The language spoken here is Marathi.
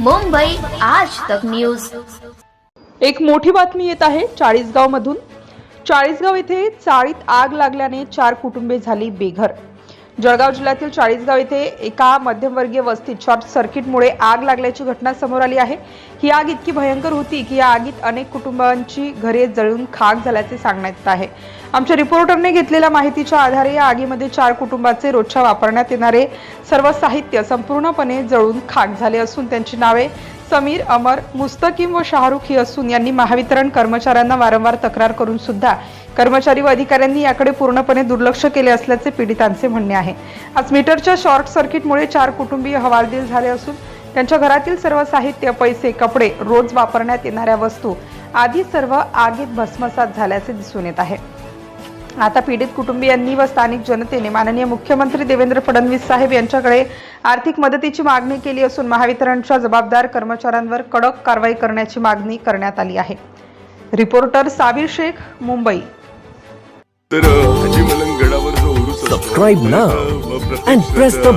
मुंबई आज तक न्यूज एक मोठी बातमी येत आहे चाळीसगाव मधून चाळीसगाव येथे चाळीत आग लागल्याने चार कुटुंबे झाली बेघर. जळगाव जिल्ह्यातील चाळीसगाव येथे एका मध्यमवर्गीय वस्तीत शॉर्ट सर्किटमुळे आग लागल्याची घटना समोर आली आहे. ही आग इतकी भयंकर होती की या आगीत अनेक कुटुंबांची घरे जळून खाक झाल्याचे सांगण्यात येत आहे. आमच्या रिपोर्टरने घेतलेल्या माहितीच्या आधारे या आगीमध्ये चार कुटुंबाचे रोजच्या वापरण्यात येणारे सर्व साहित्य संपूर्णपणे जळून खाक झाले असून त्यांची नावे समीर अमर मुस्तकीम व शाहरुख ही असून यांनी महावितरण कर्मचाऱ्यांना वारंवार तक्रार करून सुद्धा कर्मचारी व अधिकाऱ्यांनी याकडे पूर्णपणे दुर्लक्ष केले असल्याचे पीडितांचे म्हणणे आहे. आज मीटरच्या शॉर्ट सर्किटमुळे चार कुटुंबीय हवालदिल झाले असून त्यांच्या घरातील सर्व साहित्य पैसे कपडे रोज वापरण्यात येणाऱ्या वस्तू आदी सर्व आगीत भस्मसात झाल्याचे दिसून येत आहे. आता पीडित कुटुंबियांनी व स्थानिक जनतेने माननीय मुख्यमंत्री देवेंद्र फडणवीस साहेब यांच्याकडे आर्थिक मदतीची मागणी केली असून महावितरणच्या जबाबदार कर्मचाऱ्यांवर कडक कारवाई करण्याची मागणी करण्यात आली आहे. रिपोर्टर साबीर शेख मुंबई. तर हाजी मलंगडावर जो उरूस असतो, Subscribe now अ, प्रत्यक्ष, and press